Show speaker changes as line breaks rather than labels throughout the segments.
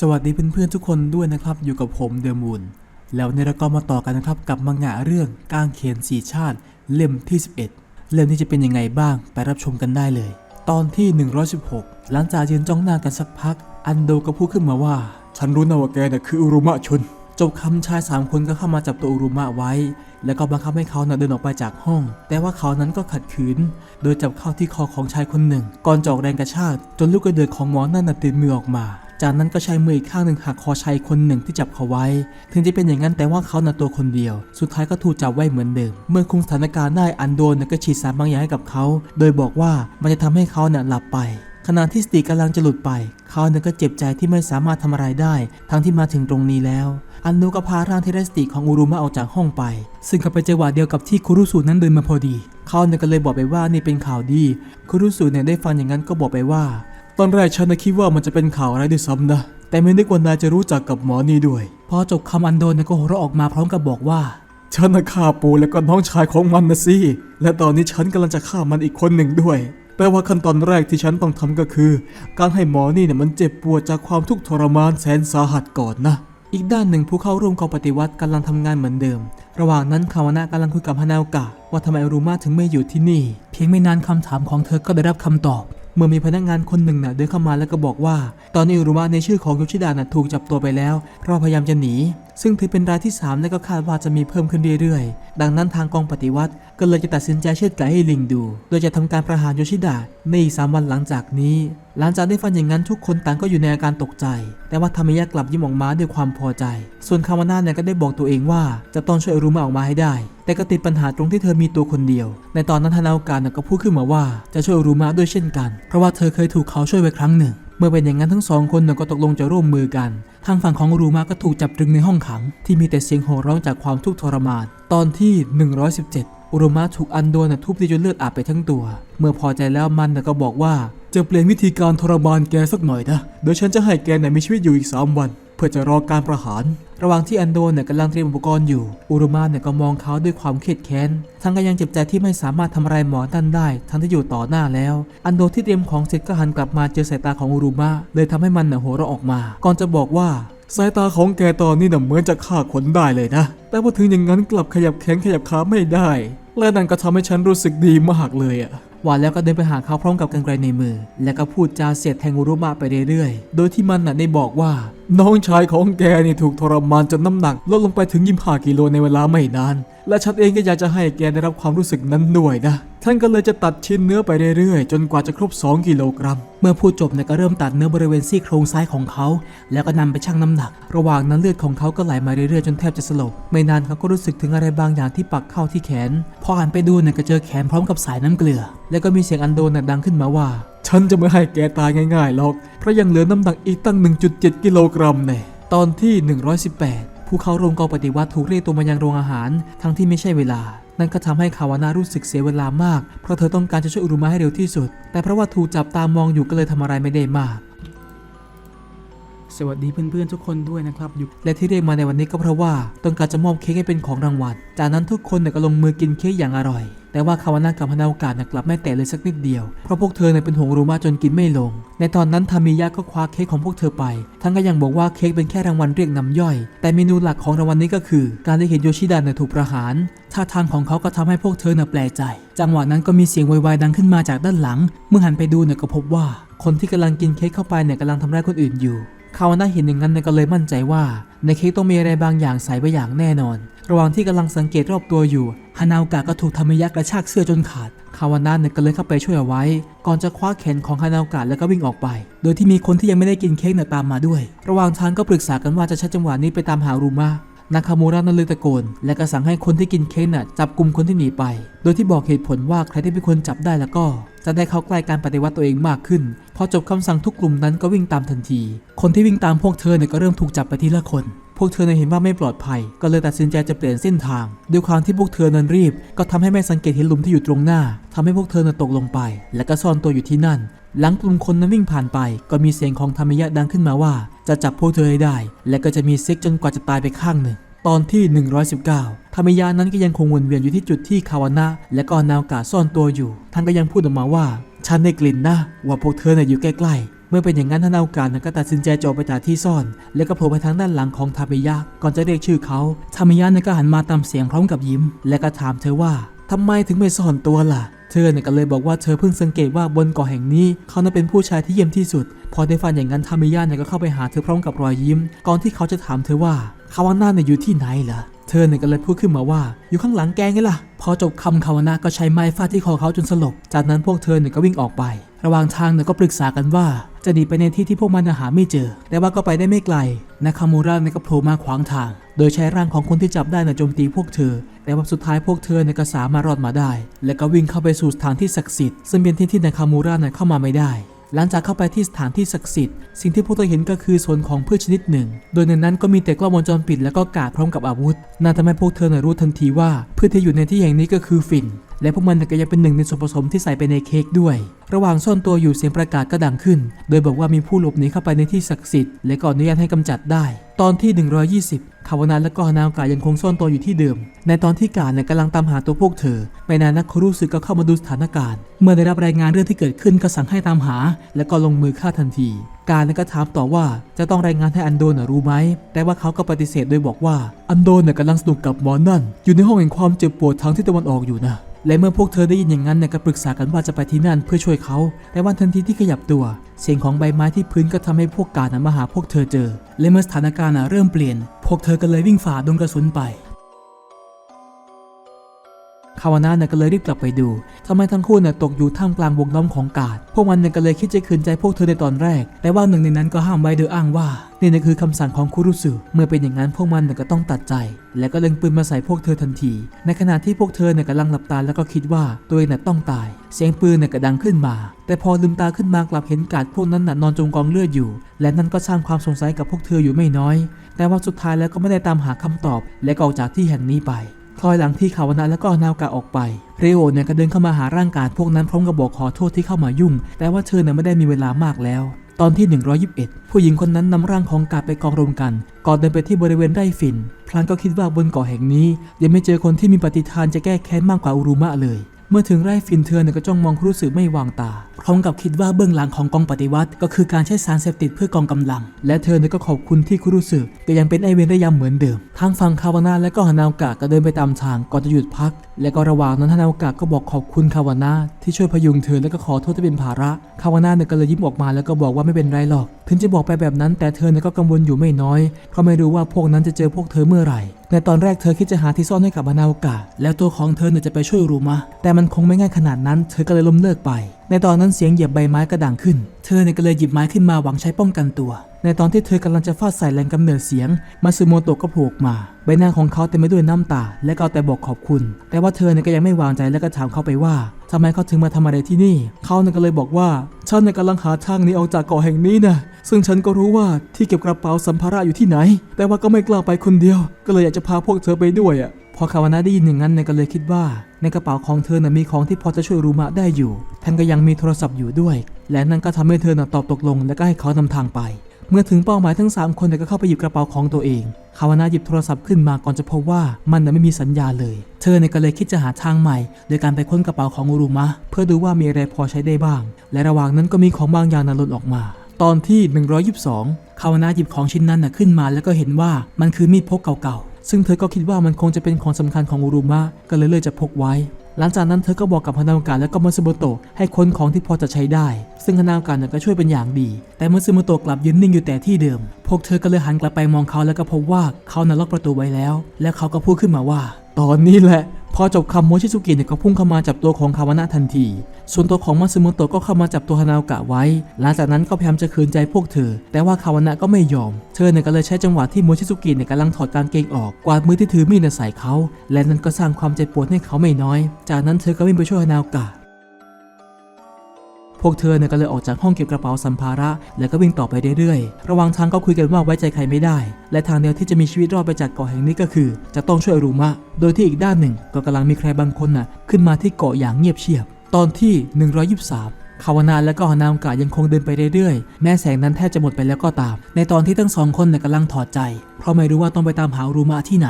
สวัสดีเพื่อนๆทุกคนด้วยนะครับ อยู่กับผมเดอะมูนแล้วในเราก็มาต่อกันนะครับกับมังงะเรื่องก้างเขนสีชาติ เล่มที่ 11 เล่มนี้จะเป็นยังไงบ้างไปรับชมกันได้เลย ตอนที่ 116 หลังจากยืนจ้องหน้ากันสักพัก อันโดก็พูดขึ้นมาว่า ฉันรู้นะว่าแกน่ะคืออุรุมะชนจบคำชายสามคนก็เข้ามาจับตัวอุรุมะไว้ แล้วก็บังคับให้เขาน่ะเดินออกไปจากห้อง แต่ว่าเขานั้นก็ขัดขืน โดยจับเข้าที่คอของชายคนหนึ่ง ก่อนจะออกแรงกระชากจนลูกกระเดือกของหมอนั่นน่ะติดมือออกมา จากนั้นก็ใช้มืออีกข้างหนึ่งหักคอชายคนหนึ่งที่จับเขาไว้ ถึงจะเป็นอย่างนั้นแต่ว่าเขานะตัวคนเดียว สุดท้ายก็ถูกจับไว้เหมือนเดิม เมื่อคุมสถานการณ์ได้อันโดนน่ะก็ฉีดสารบางอย่างให้กับเขา โดยบอกว่ามันจะทำให้เขาน่ะหลับไป ขณะที่สติกำลังจะหลุดไป เขาเนี่ยก็เจ็บใจที่ไม่สามารถทำอะไรได้ ทั้งที่มาถึงตรงนี้แล้วอันโนก็พาร่างที่ไร้สติของอุรุมะออกจากห้องไป ซึ่งก็เป็นจังหวะเดียวกับที่คุรุสุนั้นเดินมาพอดี เขาเนี่ยก็เลยบอกไปว่านี่เป็นข่าวดี คุรุสุเนี่ยได้ฟังอย่างนั้นก็บอกไปว่า ตอนแรกฉันนะคิดว่ามันจะเป็นข่าวอะไรด้วยซ้ำนะ แต่ไม่นึกว่านายจะรู้จักกับหมอนี่ด้วย พอจบคำอันโดนเนี่ยก็หัวเราะออกมาพร้อมกับบอกว่า ฉันนะฆ่าปูแล้วก็น้องชายของมันนะสิ และตอนนี้ฉันกำลังจะฆ่ามันอีกคนหนึ่งด้วย แปลว่าขั้นตอนแรกที่ฉันต้องทำก็คือ การให้หมอนี่เนี่ยมันเจ็บปวดจากความทุกข์ทรมานแสนสาหัสก่อนนะอีกด้านหนึ่งผู้เข้าร่วมกองปฏิวัติกำลังทำงานเหมือนเดิม ระหว่างนั้นคาวานะกำลังคุยกับฮานาโอกะว่าทำไมอรุมาถึงไม่อยู่ที่นี่ เพียงไม่นานคำถามของเธอก็ได้รับคำตอบ เมื่อมีพนักงานคนหนึ่งน่ะเดินเข้ามาแล้วก็บอกว่า ตอนนี้อุรุมะในชื่อของยูชิดาน่ะถูกจับตัวไปแล้ว เพราะพยายามจะหนี ซึ่งถือเป็นรายที่ 3 และก็คาดว่าจะมีเพิ่มขึ้นเรื่อยๆ ดังนั้นทางกองปฏิวัติ ก็เลยจะตัดสินใจเชือดไก่ให้ลิงดู โดยจะทำการประหารยูชิดะในอีกสามวันหลังจากนี้ หลังจากได้ฟังอย่างนั้นทุกคนต่างก็อยู่ในอาการตกใจ แต่ว่าทามิยะกลับยิ้มออกมาด้วยความพอใจ ส่วนคาวาน่าเนี่ยก็ได้บอกตัวเองว่าจะต้องช่วยอุรุมะออกมาให้ได้ แต่ก็ติดปัญหาตรงที่เธอมีตัวคนเดียว ในตอนนั้นทานาโอกะเนี่ยก็พูดขึ้นมาว่าจะช่วยอุรุมะด้วยเช่นกัน เพราะว่าเธอเคยถูกเขาช่วยไว้ครั้งหนึ่ง เมื่อเป็นอย่างนั้นทั้งสองคนเนี่ยก็ตกลงจะร่วมมือกัน ทางฝั่งของอุรุมะก็ถูกจับตรึงในห้องขัง ที่มีแต่เสียงโห่ร้องจากความทุกข์ทรมาน ตอนที่ 117อุรุมะถูกอันโดนทุบตีจนเลือดอาบไปทั้งตัว เมื่อพอใจแล้วมันก็บอกว่าจะเปลี่ยนวิธีการทรมานแกสักหน่อยนะโดยฉันจะให้แกน่ะมีชีวิตอยู่อีก 3 วัน เพื่อจะรอการประหาร ระหว่างที่อันโดนเนี่ยกำลังเตรียมอุปกรณ์อยู่ อุรุมะเนี่ยก็มองเขาด้วยความเครียดแค้น ทั้งก็ยังเจ็บใจที่ไม่สามารถทำอะไรหมอนั่นได้ ทั้งที่อยู่ต่อหน้าแล้ว อันโดที่เตรียมของเสร็จก็หันกลับมาเจอสายตาของอุรุมะเลยทำให้มันน่ะหัวเราะออกมา ก่อนจะบอกว่า สายตาของแกตอนนี้น่ะเหมือนจะฆ่าคนได้เลยนะ แต่พอถึงอย่างนั้นกลับขยับแขนขยับขาไม่ได้ และนั่นก็ทำให้ฉันรู้สึกดีมากเลยอะ ว่าแล้วก็เดินไปหาเขาพร้อมกับกรรไกรในมือ แล้วก็พูดจาเสียดแทงอุรุมะไปเรื่อยๆ โดยที่มันน่ะได้บอกว่า น้องชายของแกนี่ถูกทรมานจนน้ำหนักลดลงไปถึง25กิโลในเวลาไม่นาน และฉันเองก็อยากจะให้แกได้รับความรู้สึกนั้นด้วยนะ ท่านก็เลยจะตัดชิ้นเนื้อไปเรื่อยๆ จนกว่าจะครบ 2 กิโลกรัม เมื่อพูดจบเนี่ยก็เริ่มตัดเนื้อบริเวณซี่โครงซ้ายของเขา แล้วก็นำไปชั่งน้ำหนัก ระหว่างนั้นเลือดของเขาก็ไหลมาเรื่อยๆ จนแทบจะสลบ ไม่นานเขาก็รู้สึกถึงอะไรบางอย่างที่ปักเข้าที่แขน พอหันไปดูเนี่ยก็เจอแขนพร้อมกับสายน้ำเกลือแล้วก็มีเสียงอันโดนน่ะดังขึ้นมาว่า ฉันจะไม่ให้แกตายง่ายๆหรอก เพราะยังเหลือน้ำหนักอีกตั้ง 1.7 กิโลกรัมเน่ตอนที่ 118 ผู้เข้าร่วมกองปฏิวัติถูกเรียกตัวมายังโรงอาหาร ทั้งที่ไม่ใช่เวลา นั่นก็ทำให้คาวานารู้สึกเสียเวลามาก เพราะเธอต้องการจะช่วยอุรุมาให้เร็วที่สุด แต่เพราะว่าถูกจับตามองอยู่ก็เลยทำอะไรไม่ได้มาก สวัสดีเพื่อนๆทุกคนด้วยนะครับอยู่และที่เรียกมาในวันนี้ก็เพราะว่าต้องการจะมอบเค้กให้เป็นของรางวัล จากนั้นทุกคนเนี่ยก็ลงมือกินเค้กอย่างอร่อย แต่ว่าคาวานากับฮานาโอกะเนี่ยกลับไม่แตะเลยสักนิดเดียว เพราะพวกเธอเนี่ยเป็นห่วงรูมาจนกินไม่ลง ในตอนนั้นทามิยะก็คว้าเค้กของพวกเธอไป ทั้งก็ยังบอกว่าเค้กเป็นแค่รางวัลเรียกน้ำย่อย แต่เมนูหลักของรางวัลนี้ก็คือ การได้เห็นโยชิดะเนี่ยถูกประหาร ท่าทางของเขาก็ทำให้พวกเธอเนี่ยแปลกใจ จังหวะนั้นก็มีเสียงวายๆดังขึ้นมาจากด้านหลัง เมื่อหันไปดูเนี่ยก็พบว่า คนที่กำลังกินเค้กเข้าไปเนี่ยกำลังทำร้ายคนอื่นอยู่ คาวาน่าเห็นอย่างนั้นก็เลยมั่นใจว่า ในเค้กต้องมีอะไรบางอย่างใส่ไว้อย่างแน่นอน ระหว่างที่กำลังสังเกตรอบตัวอยู่ฮานาโอกะก็ถูกทามิยะกระชากเสื้อจนขาด คาวาน่าเนี่ยก็เลยเข้าไปช่วยเอาไว้ ก่อนจะคว้าแขนของฮานาโอกะแล้วก็วิ่งออกไป โดยที่มีคนที่ยังไม่ได้กินเค้กเนี่ยตามมาด้วย ระหว่างทางก็ปรึกษากันว่าจะใช้จังหวะนี้ไปตามหารูมานาคามูระนั่นเลยตะโกน และก็สั่งให้คนที่กินเค้กน่ะจับกลุ่มคนที่หนีไป โดยที่บอกเหตุผลว่าใครที่เป็นคนจับได้แล้วก็ จะได้เข้าใกล้การปฏิวัติตัวเองมากขึ้น พอจบคำสั่งทุกกลุ่มนั้นก็วิ่งตามทันที คนที่วิ่งตามพวกเธอเนี่ยก็เริ่มถูกจับไปทีละคน พวกเธอเนี่ยเห็นว่าไม่ปลอดภัย ก็เลยตัดสินใจจะเปลี่ยนเส้นทาง ด้วยความที่พวกเธอนั้นรีบ ก็ทำให้ไม่สังเกตเห็นหลุมที่อยู่ตรงหน้าทำให้พวกเธอน่ะตกลงไป และก็ซ่อนตัวอยู่ที่นั่น หลังกลุ่มคนนั้นวิ่งผ่านไป ก็มีเสียงของธรรมยะดังขึ้นมาว่า จะจับพวกเธอให้ได้ และก็จะมีเซิกจนกว่าจะตายไปข้างหนึ่ง ตอนที่ 119ธรรมยานั้นก็ยังคงวนเวียนอยู่ที่จุดที่คาวานะและก็นาวกาซ่อนตัวอยู่ ท่านก็ยังพูดออกมาว่า ฉันได้กลิ่นนะ ว่าพวกเธอเนี่ยอยู่ใกล้ๆ เมื่อเป็นอย่างนั้นท่านเอาการก็ตัดสินใจจะอไปจากที่ซ่อน แล้วก็โผล่ไปทางด้านหลังของทาเมยะก่อนจะเรียกชื่อเขาทาเมยะก็หันมาตามเสียงพร้อมกับยิ้ม และก็ถามเธอว่าทำไมถึงไม่ซ่อนตัวล่ะเธอเนี่ยก็เลยบอกว่าเธอเพิ่งสังเกตว่าบนเกาะแห่งนี้ เขานั้นเป็นผู้ชายที่เยี่ยมที่สุด พอได้ฟังอย่างนั้นทามิยะเนี่ยก็เข้าไปหาเธอพร้อมกับรอยยิ้ม ก่อนที่เขาจะถามเธอว่าคาวาน่าเนี่ยอยู่ที่ไหนเหรอ เธอเนี่ยก็เลยพูดขึ้นมาว่า อยู่ข้างหลังแกไงล่ะ พอจบคำคาวาน่าก็ใช้ไม้ฟาดที่คอเขาจนสลบ จากนั้นพวกเธอเนี่ยก็วิ่งออกไป ระหว่างทางเนี่ยก็ปรึกษากันว่า จะหนีไปในที่ที่พวกมันหาไม่เจอ แต่ว่าก็ไปได้ไม่ไกลนาคามูระเนี่ยก็โผล่มาขวางทาง โดยใช้ร่างของคนที่จับได้น่ะโจมตีพวกเธอ แต่ว่าสุดท้ายพวกเธอเนี่ยก็สามารถรอดมาได้ และก็วิ่งเข้าไปสู่สถานที่ศักดิ์สิทธิ์ซึ่งเป็นที่ที่นาคามูระเนี่ยเข้ามาไม่ได้ หลังจากเข้าไปที่สถานที่ศักดิ์สิทธิ์สิ่งที่พวกเธอเห็นก็คือส่วนของพืชชนิดหนึ่ง โดยในนั้นก็มีแต่กล้องวงจรปิดและก็กาดพร้อมกับอาวุธนั่นทำให้พวกเธอน่ะรู้ทันทีว่าพืชที่อยู่ในที่แห่งนี้ก็คือฝิ่น และพวกมันก็ยังเป็นหนึ่งในส่วนผสมที่ใส่ไปในเค้กด้วย ระหว่างซ่อนตัวอยู่เสียงประกาศก็ดังขึ้น โดยบอกว่ามีผู้หลบหนีเข้าไปในที่ศักดิ์สิทธิ์ และก็อนุญาตให้กำจัดได้ ตอนที่ 120 คาวานาและก็ฮานาวกายังคงซ่อนตัวอยู่ที่เดิม ในตอนที่กาเนี่ยกำลังตามหาตัวพวกเธอ ไม่นานนักคารุสึกก็เข้ามาดูสถานการณ์ เมื่อได้รับรายงานเรื่องที่เกิดขึ้นก็สั่งให้ตามหา และก็ลงมือฆ่าทันที การก็ถามต่อว่าจะต้องรายงานให้อันโดนรู้ไหม แต่ว่าเขาก็ปฏิเสธโดยบอกว่าอันโดนกำลังสนุกกับหมอนั่น อยู่ในห้องแห่งความเจ็บปวดทางที่ตะวันออกอยู่นะ และเมื่อพวกเธอได้ยินอย่างนั้นเนี่ยก็ปรึกษากันว่าจะไปที่นั่นเพื่อช่วยเขา แต่ว่าทันทีที่ขยับตัว เสียงของใบไม้ที่พื้นก็ทำให้พวกกาดมาหาพวกเธอเจอ และเมื่อสถานการณ์เริ่มเปลี่ยน พวกเธอก็เลยวิ่งฝ่าดงกระสุนไป คาวาน่าเนี่ยก็เลยรีบกลับไปดูทำไมทั้งคู่เนี่ยตกอยู่ท่ามกลางวงล้อมของกาด พวกมันเนี่ยก็เลยคิดจะคืนใจพวกเธอในตอนแรก แต่ว่าหนึ่งในนั้นก็ห้ามไว้โดยอ้างว่า นี่นะคือคำสั่งของคุรุสึเมื่อเป็นอย่างนั้นพวกมันเนี่ยก็ต้องตัดใจ และก็เล็งปืนมาใส่พวกเธอทันที ในขณะที่พวกเธอเนี่ยกำลังหลับตาแล้วก็คิดว่าตัวเองน่ะต้องตาย เสียงปืนเนี่ยก็ดังขึ้นมา แต่พอลืมตาขึ้นมากลับเห็นกาดพวกนั้นน่ะนอนจมกองเลือดอยู่ และนั่นก็สร้างความสงสัยกับพวกเธออยู่ไม่น้อย แต่ว่าสุดท้ายแล้วก็ไม่ได้ตามหาคำตอบ และก็ออกจากที่แห่งนี้ไป คลอยหลังที่ขาวนาแล้วก็นาวกาออกไปเรโอเนี่ยก็เดินเข้ามาหาร่างกายพวกนั้นพร้อมกับบอกขอโทษที่เข้ามายุ่ง แต่ว่าเธอเนี่ยไม่ได้มีเวลามากแล้ว ตอนที่ 121 ผู้หญิงคนนั้นนำร่างของกาดไปกองรวมกัน ก่อนเดินไปที่บริเวณไร่ฝิ่นพลานก็คิดว่าบนเกาะแห่งนี้ ยังไม่เจอคนที่มีปฏิทานจะแก้แค้นมากกว่าอุรุมะเลย มื่อถึงไร่ฟินเธอเนี่ยก็จ้องมองครุสึกไม่วางตา พร้อมกับคิดว่าเบื้องหลังของกองปฏิวัติ ก็คือการใช้สารเสพติดเพื่อกองกำลัง และเธอเนี่ยก็ขอบคุณที่ครุสึก็ยังเป็นไอเวนระยำเหมือนเดิม ทางฝั่งคาวานาและก็ฮานาวกะก็เดินไปตามทางก่อนจะหยุดพัก และก็ระหว่างนั้นฮานาวกะก็บอกขอบคุณคาวานาที่ช่วยพยุงเธอและก็ขอโทษที่เป็นภาระ คาวานาเนี่ยก็เลยยิ้มออกมาแล้วก็บอกว่าไม่เป็นไรหรอก ถึงจะบอกไปแบบนั้นแต่เธอเนี่ยก็กังวลอยู่ไม่น้อย เพราะไม่รู้ว่าพวกนั้นจะเจอพวกเธอเมื่อไหร่ ในตอนแรกเธอคิดจะหาที่ซ่อนให้กับอานาวกะแล้วตัวของเธอเนี่ยจะไปช่วยรูมะแต่มันคงไม่ง่ายขนาดนั้น เธอก็เลยล้มเลิกไป ในตอนนั้นเสียงเหยียบใบไม้ก็ดังขึ้น เธอเนี่ยก็เลยหยิบไม้ขึ้นมาหวังใช้ป้องกันตัว ในตอนที่เธอกำลังจะฟาดใส่แรงกำเนิดเสียง มาซึโมโตะก็โผล่มา ใบหน้าของเขาเต็มไปด้วยน้ำตา และก็เอาแต่บอกขอบคุณ แต่ว่าเธอเนี่ยก็ยังไม่วางใจและก็ถามเขาไปว่าทำไมเขาถึงมาทำอะไรที่นี่ เขาเนี่ยก็เลยบอกว่าฉันเนี่ยกำลังหาทางหนีออกจากเกาะแห่งนี้นะซึ่งฉันก็รู้ว่าที่เก็บกระเป๋าสัมภาระอยู่ที่ไหน แต่ว่าก็ไม่กล้าไปคนเดียว ก็เลยอยากจะพาพวกเธอไปด้วยอะพอคาวานาได้ยินอย่างนั้นเนี่ยก็เลยคิดว่า ในกระเป๋าของเธอน่ะมีของที่พอจะช่วยรูมะได้อยู่แถมก็ยังมีโทรศัพท์อยู่ด้วย และนั่นก็ทำให้เธอน่ะตอบตกลง และก็ให้เขานำทางไป เมื่อถึงเป้าหมายทั้ง 3 คนเนี่ยก็เข้าไปหยิบกระเป๋าของตัวเองคาวานาหยิบโทรศัพท์ขึ้นมาก่อนจะพบว่ามันน่ะไม่มีสัญญาเลย เธอเนี่ยก็เลยคิดจะหาทางใหม่ โดยการไปค้นกระเป๋าของรุมะ เพื่อดูว่ามีอะไรพอใช้ได้บ้าง และระหว่างนั้นก็มีของบางอย่างน่ะหล่นออกมา ตอนที่ 122 คาวานาหยิบของชิ้นนั้นน่ะขึ้นมา แล้วก็เห็นว่ามันคือมีดพกเก่าๆ ซึ่งเธอก็คิดว่ามันคงจะเป็นของสำคัญของอุรุมะก็เลยเลือกจะพกไว้ หลังจากนั้นเธอก็บอกกับฮานาวกะและก็มัตสึโมโตะให้ค้นของที่พอจะใช้ได้ ซึ่งฮานาวกะเนี่ยก็ช่วยเป็นอย่างดี แต่มัตสึโมโตะกลับยืนนิ่งอยู่แต่ที่เดิม พวกเธอก็เลยหันกลับไปมองเขาแล้วก็พบว่าเขาน่ะล็อกประตูไว้แล้ว และเขาก็พูดขึ้นมาว่า ตอนนี้แหละ พอจบคำโมชิซุกิเนี่ยก็พุ่งเข้ามาจับตัวของคาวานะทันที ส่วนตัวของมัตสึโมโตะก็เข้ามาจับตัวฮานาวกะไว้ หลังจากนั้นก็พยายามจะคืนใจพวกเธอ แต่ว่าคาวานะก็ไม่ยอม เธอเนี่ยก็เลยใช้จังหวะที่โมชิซุกิเนี่ยกำลังถอดกางเกงออก กวาดมือที่ถือมีดใส่เขา และนั่นก็สร้างความเจ็บปวดให้เขาไม่น้อย จากนั้นเธอก็วิ่งไปช่วยฮานาวกะ พวกเธอเนี่ยก็เลยออกจากห้องเก็บกระเป๋าสัมภาระ แล้วก็วิ่งต่อไปเรื่อยๆ ระหว่างทางก็คุยกันว่าไว้ใจใครไม่ได้ และทางเดียวที่จะมีชีวิตรอดไปจากเกาะแห่งนี้ก็คือ จะต้องช่วยรูมะ โดยที่อีกด้านหนึ่งก็กำลังมีใครบางคนน่ะขึ้นมาที่เกาะอย่างเงียบเชียบ ตอนที่ 123 คคาวนาและก็ฮานาโอกะยังคงเดินไปเรื่อยๆ แม้แสงนั้นแทบจะหมดไปแล้วก็ตาม ในตอนที่ทั้งสองคนเนี่ยกำลังถอดใจ เพราะไม่รู้ว่าต้องไปตามหาอุรุมะที่ไหน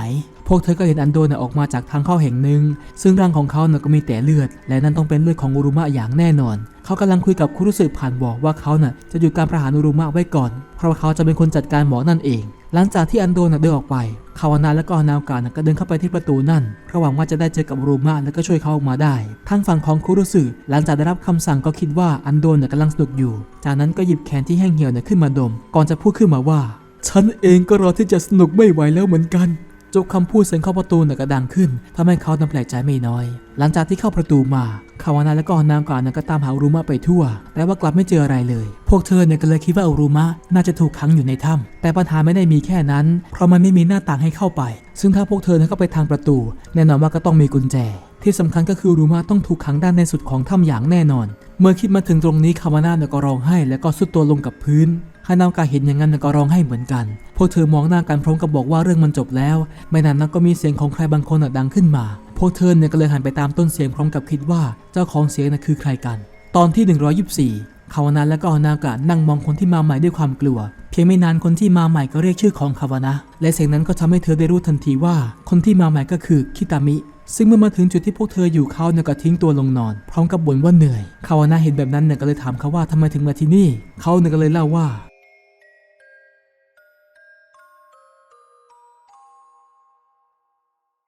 พวกเธอก็เห็นอันโดเนี่ยออกมาจากทางเข้าแห่งหนึ่ง ซึ่งร่างของเขาเนี่ยก็มีแต่เลือด และนั่นต้องเป็นเลือดของอุรุมะอย่างแน่นอน เขากำลังคุยกับคุรุสึผ่านบอกว่าเขาน่ะจะหยุดการประหารอุรุมะไว้ก่อน เพราะว่าเขาจะเป็นคนจัดการหมอนั่นเอง หลังจากที่อันโดนเดินออกไป คาวานาและก็ฮานาวกานก็เดินเข้าไปที่ประตูนั่นระหวังว่าจะได้เจอกับรูมาและก็ช่วยเขาออกมาได้ ทางฝั่งของคุรุสึหลังจากได้รับคำสั่งก็คิดว่าอันโดนกำลังสนุกอยู่ จากนั้นก็หยิบแขนที่แห้งเหี่ยวขึ้นมาดม ก่อนจะพูดขึ้นมาว่า ฉันเองก็รอที่จะสนุกไม่ไหวแล้วเหมือนกัน จบคำพูดเสียงเข้าประตูน่ะก็ดังขึ้นทำให้เขานั้นแปลกใจไม่น้อย หลังจากที่เข้าประตูมาคาวานาและก็ฮานาโอกะน่ะก็ตามหาอุรุมะไปทั่ว แต่ว่ากลับไม่เจออะไรเลย พวกเธอเนี่ยก็เลยคิดว่าอุรุมะน่าจะถูกขังอยู่ในถ้ำแต่ปัญหาไม่ได้มีแค่นั้น เพราะมันไม่มีหน้าต่างให้เข้าไป ซึ่งถ้าพวกเธอเนี่ยเข้าไปทางประตู แน่นอนว่าก็ต้องมีกุญแจ ที่สำคัญก็คืออุรุมะต้องถูกขังด้านในสุดของถ้ำอย่างแน่นอน เมื่อคิดมาถึงตรงนี้คาวานาเนี่ยก็ร้องไห้ แล้วก็สุดตัวลงกับพื้น ฮานาวกาเห็นอย่างนั้นก็ร้องไห้เหมือนกัน พวกเธอมองหน้ากันพร้อมกับบอกว่าเรื่องมันจบแล้ว ไม่นานนักก็มีเสียงของใครบางคนดังขึ้นมา พวกเธอเนี่ยก็เลยหันไปตามต้นเสียงพร้อมกับคิดว่าเจ้าของเสียงน่ะคือใครกัน ตอนที่ 124คาวานาและก็ฮานากะนั่งมองคนที่มาใหม่ด้วยความกลัว เพียงไม่นานคนที่มาใหม่ก็เรียกชื่อของคาวานะ และเสียงนั้นก็ทำให้เธอได้รู้ทันทีว่า คนที่มาใหม่ก็คือคิตามิ ซึ่งเมื่อมาถึงจุดที่พวกเธออยู่เขาเนี่ยก็ทิ้งตัวลงนอน พร้อมกับบ่นว่าเหนื่อยคาวานะเห็นแบบนั้นเนี่ยก็เลยถามเขาว่าทำไมถึงมาที่นี่เขาเนี่ยก็เลยเล่าว่า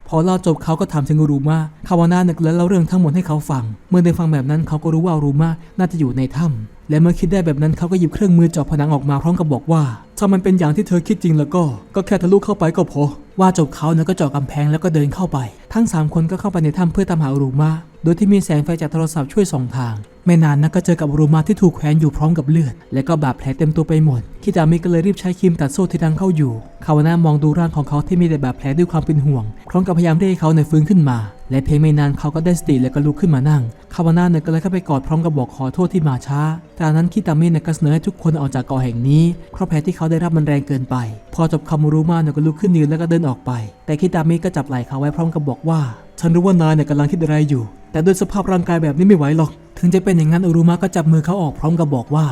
พอเล่าจบเขาก็ถามถึงอุรุมะคาวาน่านี่ยก็เลยเล่าเรื่องทั้งหมดให้เขาฟัง เมื่อได้ฟังแบบนั้นเขาก็รู้ว่าอุรุมะน่าจะอยู่ในถ้ำและเมื่อคิดได้แบบนั้นเขาก็หยิบเครื่องมือเจาะผนังออกมาพร้อมกับบอกว่า ถ้ามันเป็นอย่างที่เธอคิดจริงแล้วก็ ก็แค่ทะลุเข้าไปก็พอ ว่าจบเขาเนี่ยก็เจาะกำแพงแล้วก็เดินเข้าไป ทั้งสามคนก็เข้าไปในถ้ำเพื่อตามหาอรุมะโดยที่มีแสงไฟจากโทรศัพท์ช่วยส่องทาง ไม่นานนักก็เจอกับรุมะที่ถูกแขวนอยู่พร้อมกับเลือด และก็บาดแผลเต็มตัวไปหมด คิดามิก็เลยรีบใช้ครีมตัดโซ่ที่ดังเข้าอยู่ คาวาน่ามองดูร่างของเขาที่มีแต่บาดแผลด้วยความเป็นห่วง พร้อมกับพยายามเรียกให้เขาในฟื้นขึ้นมา และเพียงไม่นานเขาก็ได้สติและก็ลุกขึ้นมานั่ง คาวาน่าเนี่ยก็เลยเข้าไปกอดพร้อมกับบอกขอโทษที่มาช้า จากนั้นคิตามิเนี่ยก็เสนอให้ทุกคนออกจากเกาะแห่งนี้ เพราะแผลที่เขาได้รับมันแรงเกินไป พอจบคำอุรุมะเนี่ยก็ลุกขึ้นยืนแล้วก็เดินออกไป แต่คิตามิก็จับไหล่เขาไว้พร้อมกับบอกว่า ฉันรู้ว่านายเนี่ยกำลังคิดอะไรอยู่ แต่ด้วยสภาพร่างกายแบบนี้ไม่ไหวหรอก ถึงจะเป็นอย่างนั้นอุรุมะก็จับมือเขาออกพร้อมกับบอกว่า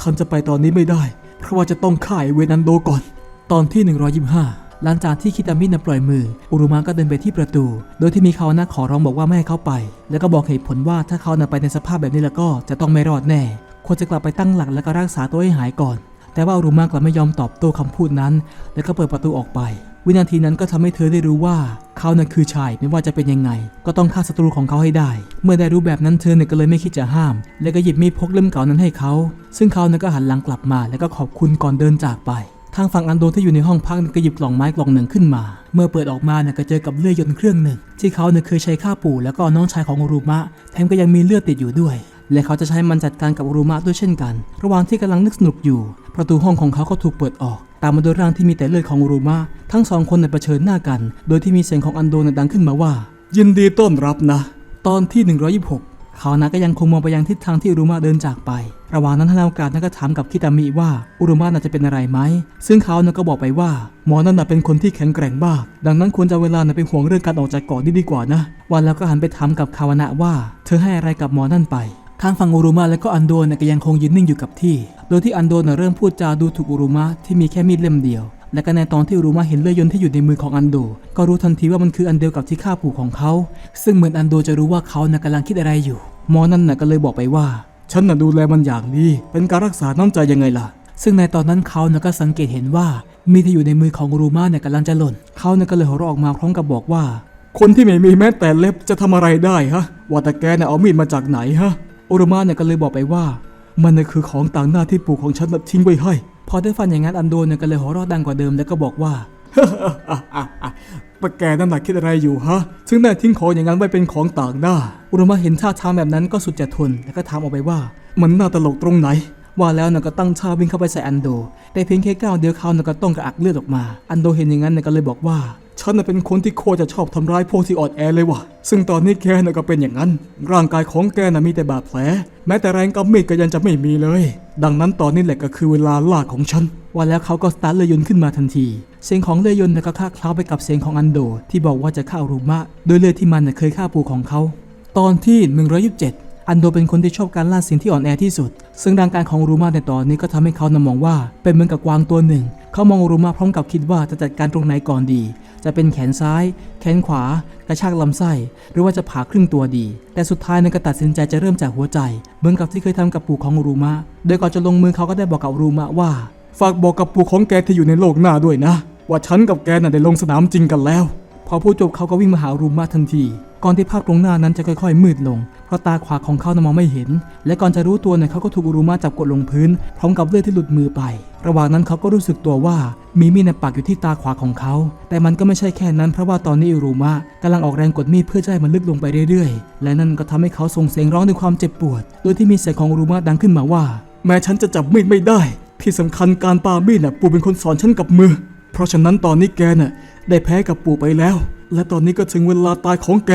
ฉันจะไปตอนนี้ไม่ได้ เพราะว่าจะต้องข่ายเวนันโดก่อน ตอนที่ 125 หลังจากที่คิตามินะปล่อยมือ อุรุมะก็เดินไปที่ประตู โดยที่มีเขานะขอร้องบอกว่าไม่ให้เขาไป แล้วก็บอกเหตุผลว่าถ้าเขานะไปในสภาพแบบนี้แล้วก็จะต้องไม่รอดแน่ ควรจะกลับไปตั้งหลักแล้วก็รักษาตัวให้หายก่อน แต่ว่าอุรุมะกลับไม่ยอมตอบโต้คำพูดนั้น แล้วก็เปิดประตูออกไป วินาทีนั้นก็ทำให้เธอได้รู้ว่าเขานั้นคือชายไม่ว่าจะเป็นยังไง ก็ต้องฆ่าศัตรูของเขาให้ได้ เมื่อได้รู้แบบนั้นเธอเนี่ยก็เลยไม่คิดจะห้าม แล้วก็หยิบมีดพกเล่มเก่านั้นให้เขา ซึ่งเขาเนี่ยก็หันหลังกลับมา แล้วก็ขอบคุณก่อนเดินจากไป ทางฝั่งอันโดที่อยู่ในห้องพักก็หยิบกล่องไม้กล่องหนึ่งขึ้นมา เมื่อเปิดออกมาเนี่ยก็เจอกับเลื่อยยนต์เครื่องหนึ่ง ที่เขาเนี่ยเคยใช้ฆ่าปู่แล้วก็น้องชายของอุรุมะแถมก็ยังมีเลือดติดอยู่ด้วย และเขาจะใช้มันจัดการกับอุรุมะด้วยเช่นกัน ระหว่างที่กำลังนึกสนุกอยู่ ประตูห้องของเขาก็ถูกเปิดออก ตามมาด้วยร่างที่มีแต่เลือดของรุมะทั้งสองคนในเผชิญหน้ากัน โดยที่มีเสียงของอันโดนดังขึ้นมาว่า ยินดีต้อนรับนะ ตอนที่ 126 เขานะก็ยังคงมองไปยังทิศทางที่รุมะเดินจากไป ระหว่างนั้นทนายโอกาสนั้นก็ถามกับคิตามิว่าอุรุมะน่าจะเป็นอะไรไหม ซึ่งเขานะก็บอกไปว่า หมอนั่นน่ะเป็นคนที่แข็งแกร่งมาก ดังนั้นควรจะเวลาน่ะไปห่วงเรื่องการออกจากเกาะนี่ดีกว่านะ วันแล้วก็หันไปถามกับคาวนะว่า เธอให้อะไรกับหมอนั่นไป ทางฝั่งอุรุมะและก็อันโดนก็ยังคงยืนนิ่งอยู่กับที่ โดยที่อันโดนเริ่มพูดจาดูถูกอุรุมะที่มีแค่มีดเล่มเดียว และก็ในตอนที่อุรุมะเห็นเลื่อยยนต์ที่อยู่ในมือของอันโด ก็รู้ทันทีว่ามันคืออันเดียวกับที่ฆ่าปู่ของเขา ซึ่งเหมือนอันโดจะรู้ว่าเขานะกำลังคิดอะไรอยู่ หมอนั่นนะก็เลยบอกไปว่า ฉันน่ะดูแลมันอย่างดีเป็นการรักษาน้ำใจยังไงล่ะซึ่งในตอนนั้นเขานะก็สังเกตเห็นว่า มีดที่อยู่ในมือของอุรุมะเนี่ยกำลังจะหล่น เขานะก็เลยหัวเราะออกมาพร้อมกับบอกว่า คนที่ไม่มีแม้แต่เล็บจะทำอะไรได้ฮะว่าแต่แกน่ะเอามีดมาจากไหนฮะ โอรุมะเนี่ยก็เลยบอกไปว่า มันน่ะคือของต่างหน้าที่ปู่ของฉันทิ้งไว้ให้ พอได้ฟันอย่างนั้นอันโดนเนี่ยก็เลยหัวเราะดังกว่าเดิมแล้วก็บอกว่าปะแกนั่นหน่ะคิดอะไรอยู่ฮะ ซึ่งแน่ทิ้งของอย่างนั้นไว้เป็นของต่างหน้า อุรุมะเห็นท่าทางแบบนั้นก็สุดจะทน แล้วก็ถามออกไปว่า มันน่าตลกตรงไหน ว่าแล้วน่ะก็ตั้งท่าวิ่งเข้าไปใส่อันโด แต่เพียงแค่ก้าวเดียวเขาน่ะก็ต้องกระอักเลือดออกมา อันโดเห็นอย่างนั้นน่ะก็เลยบอกว่า ฉันน่ะเป็นคนที่โคตรจะชอบทำร้ายพวกที่อ่อนแอเลยว่ะ ซึ่งตอนนี้แกน่ะก็เป็นอย่างนั้น ร่างกายของแกน่ะมีแต่บาดแผล แม้แต่แรงกำมีดก็ยังจะไม่มีเลย ดังนั้นตอนนี้แหละก็คือเวลาล่าของฉัน ว่าแล้วเขาก็สตาร์ทเรือยนขึ้นมาทันที เสียงของเรือยนน่ะก็คล้าเคล้าไปกับเสียงของอันโด ที่บอกว่าจะฆ่ารุมะ โดยเลือดที่มันน่ะเคยฆ่าปู่ของเขา ตอนที่ 127 อันโดเป็นคนที่ชอบการล่าสิ่งที่อ่อนแอที่สุด ซึ่งร่างกายของรูมาในตอนนี้ก็ทำให้เขานำมองว่า เป็นเหมือนกับกวางตัวหนึ่ง เขามองรูมาพร้อมกับคิดว่าจะจัดการตรงไหนก่อนดี จะเป็นแขนซ้าย แขนขวา กระชากลำไส้ หรือว่าจะผ่าครึ่งตัวดี แต่สุดท้ายนั้นก็ตัดสินใจจะเริ่มจากหัวใจ เหมือนกับที่เคยทำกับปู่ของรูมา โดยก่อนจะลงมือเขาก็ได้บอกกับรูมาว่า ฝากบอกกับปู่ของแกที่อยู่ในโลกหน้าด้วยนะ ว่าฉันกับแกน่ะได้ลงสนามจริงกันแล้ว พอพูดจบเขาก็วิ่งมาหารูมาทันที ก่อนที่ภาพตรงหน้านั้นจะค่อยๆ มืดลง เพราะตาขวาของเขานั้นมองไม่เห็น และก่อนจะรู้ตัวเนี่ยเขาก็ถูกรูมาจับกดลงพื้น พร้อมกับเลือดที่หลุดมือไป ระหว่างนั้นเขาก็รู้สึกตัวว่ามีมีดในปักอยู่ที่ตาขวาของเขา แต่มันก็ไม่ใช่แค่นั้นเพราะว่าตอนนี้รูมากำลังออกแรงกดมีดเพื่อจะให้มันลึกลงไปเรื่อยๆ และนั่นก็ทำให้เขาส่งเสียงร้องด้วยความเจ็บปวด โดยที่มีเสียงของรูมาดังขึ้นมาว่า แม้ฉันจะจับมีดไม่ได้ ที่สำคัญการปามีดน่ะปู่เป็นคนสอนฉันกับมือ เพราะฉะนั้นตอนนี้แกน่ะได้แพ้กับปู่ไปแล้ว และตอนนี้ก็ถึงเวลาตายของแก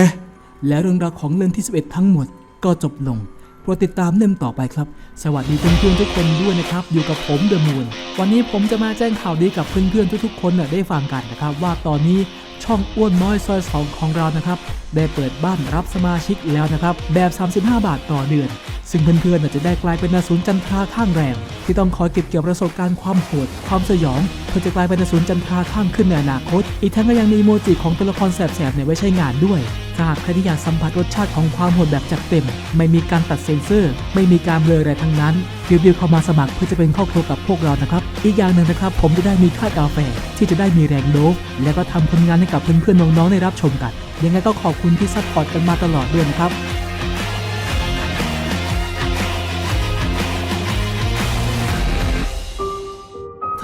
และเรื่องราวของเล่มที่ 11 ทั้งหมดก็จบลงโปรดติดตามเล่มต่อไปครับ สวัสดีเพื่อนๆทุกคนด้วยนะครับ อยู่กับผมเดอะมูนวันนี้ผมจะมาแจ้งข่าวดีกับเพื่อนๆทุกๆ คนน่ะได้ฟังกันนะครับ ว่าตอนนี้ ช่องอ้วนน้อยซอยสองของเรานะครับ ได้เปิดบ้านรับสมาชิกแล้วนะครับ แบบ 35 บาทต่อเดือน ซึ่งเพื่อนๆจะได้กลายเป็นนาศูนย์จันทราข้างแรง ที่ต้องคอยเก็บเกี่ยวประสบการณ์ความโหด ความสยองเพื่อจะกลายเป็นนาศูนย์จันทราข้างขึ้นในอนาคต อีกทั้งก็ยังมีอีโมจิของตัวละครแสบๆเนี่ยไว้ใช้งานด้วย ถ้าหากใครที่อยากสัมผัสรสชาติของความโหดแบบจัดเต็ม ไม่มีการตัดเซ็นเซอร์ ไม่มีการเบลออะไรทั้งนั้นรีบๆเข้ามาสมัครเพื่อจะเป็นครอบครัวกับพวกเรานะครับ อีกอย่างหนึ่งนะครับ ผมจะได้มีค่ากาแฟที่จะได้มีแรงโดฟแล้วก็ทำผลงานให้กับเพื่อนๆน้องๆได้รับชมกัน ยังไงก็ขอบคุณที่ซัพพอร์ตกันมาตลอดด้วยนะครับ